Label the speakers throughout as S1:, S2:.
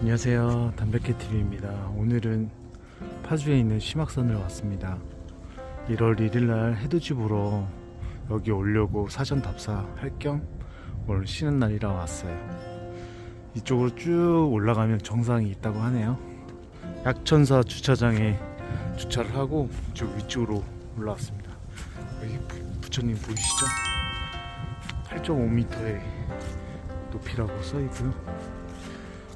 S1: 안녕하세요 담백해 TV입니다. 오늘은 파주에 있는 심학산을 왔습니다. 1월 1일 날 해돋이보러 여기 오려고 사전 답사할 겸 오늘 쉬는 날이라 왔어요. 이쪽으로 쭉 올라가면 정상이 있다고 하네요. 약천사 주차장에 주차를 하고 저 위쪽으로 올라왔습니다. 여기 부- 부처님 보이시죠? 8.5m의 높이라고 써 있고요.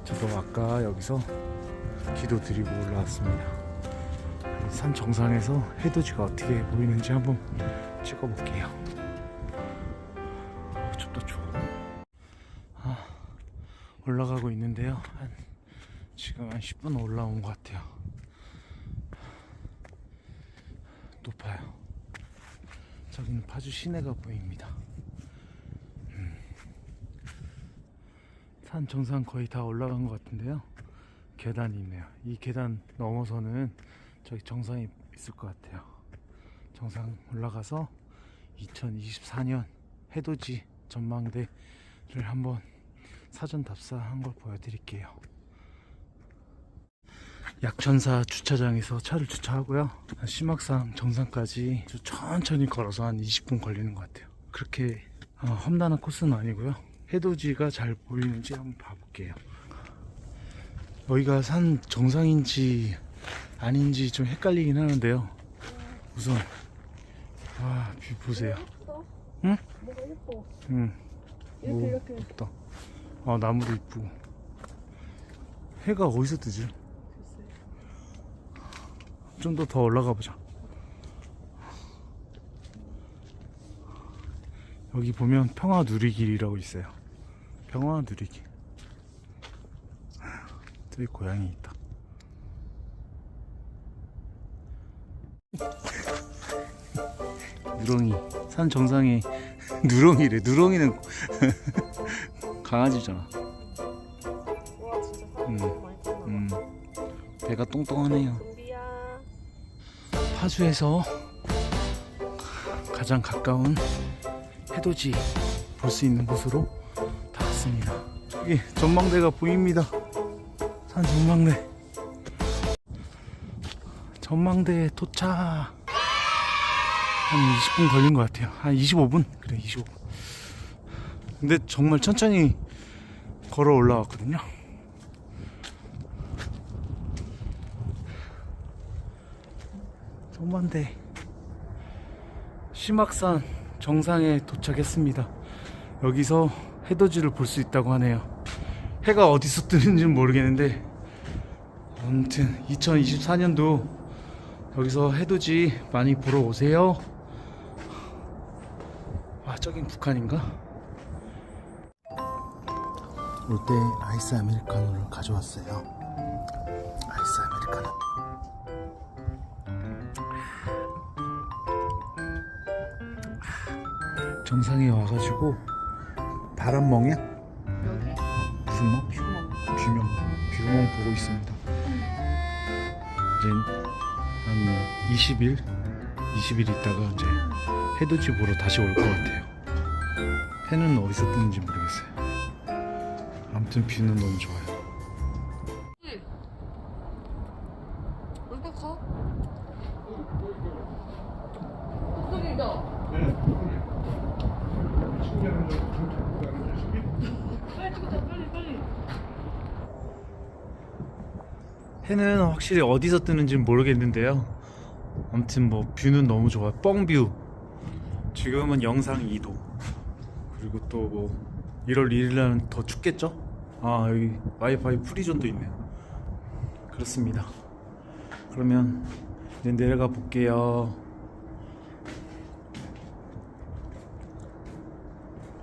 S1: 저도 아까 여기서 기도 드리고 올라왔습니다. 산 정상에서 해돋이가 어떻게 보이는지 한번 찍어볼게요. 아, 춥다 추워. 아, 올라가고 있는데요. 한 지금 한 10분 올라온 것 같아요. 높아요. 저기는 파주 시내가 보입니다. 산 정상 거의 다 올라간 것 같은데요. 계단이 있네요. 이 계단 넘어서는 저기 정상이 있을 것 같아요. 정상 올라가서 2024년 해돋이 전망대를 한번 사전 답사한 걸 보여드릴게요. 약천사 주차장에서 차를 주차하고요. 심악산 정상까지 좀 천천히 걸어서 한 20분 걸리는 것 같아요. 그렇게 어, 험난한 코스는 아니고요. 해돋이가 잘 보이는지 한번 봐볼게요. 여기가 산 정상인지 아닌지 좀 헷갈리긴 하는데요. 우선 와, 뷰 보세요. 응?
S2: 뭐가 예뻐.
S1: 응.
S2: 이렇게
S1: 오,
S2: 이렇게.
S1: 예쁘다. 아, 나무도 이쁘고. 해가 어디서 뜨지? 좀 더 더 올라가 보자. 여기 보면 평화 누리길이라고 있어요. 평화 누리길. 저기 고양이 있다. 누렁이 산 정상에 누렁이래. 누렁이는 강아지잖아.
S2: 와 진짜
S1: 음. 음, 배가 똥똥하네요. 파주에서 가장 가까운 해돋이 볼 수 있는 곳으로 다 왔습니다. 여기 전망대가 보입니다. 산 전망대. 전망대에 도착. 한 20분 걸린 것 같아요. 한 25분? 그래, 25분. 근데 정말 천천히 걸어 올라왔거든요. 전망대. 심악산 정상에 도착했습니다. 여기서 해돋이를 볼 수 있다고 하네요. 해가 어디서 뜨는지는 모르겠는데 아무튼 2024년도 여기서 해돋이 많이 보러 오세요. 아 저긴 북한인가? 올 때 아이스 아메리카노를 가져왔어요. 아이스 아메리카노. 정상에 와가지고 바람멍이야?
S2: 여기
S1: 무슨 멍?
S2: 규모.
S1: 뷰명 뷰멍 보고 있습니다. 이제 한 20일 20일 있다가 이제 해돋이 보러 다시 올 것 같아요. 해는 어디서 뜨는지 모르겠어요. 아무튼 뷰는 너무 좋아요.
S2: 얼굴 커? 목소리다. 빨리 찍자 빨리 빨리.
S1: 해는 확실히 어디서 뜨는지는 모르겠는데요. 아무튼 뭐 뷰는 너무 좋아요. 뻥뷰. 지금은 영상 2도. 그리고 또 뭐 1월 1일 날은 더 춥겠죠? 아 여기 와이파이 프리존도 있네요. 그렇습니다. 그러면 이제 내려가 볼게요.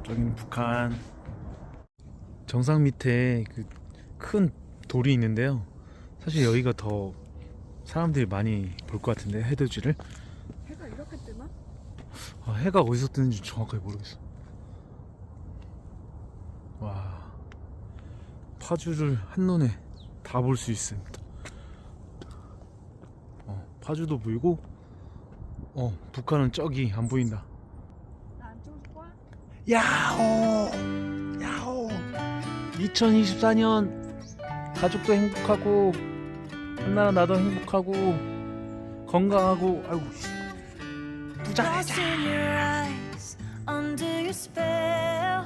S1: 저기는 북한. 정상 밑에 그 큰 돌이 있는데요. 사실 여기가 더 사람들이 많이 볼 것 같은데 해돋이를
S2: 해가 이렇게 뜨나?
S1: 아, 해가 어디서 뜨는지 정확하게 모르겠어. 와 파주를 한눈에 다 볼 수 있습니다. 어, 파주도 보이고 어 북한은 저기 안 보인다.
S2: 나안 찍을 거야?
S1: 야호 야호 2024년 가족도 행복하고 한나라 나도 행복하고 건강하고 아이고 씨. 부자
S3: Lost in your eyes, under your spell.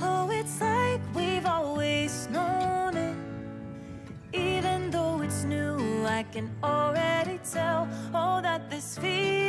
S3: Oh, it's like we've always known it. Even though it's new, I can already tell. Oh, that this feeling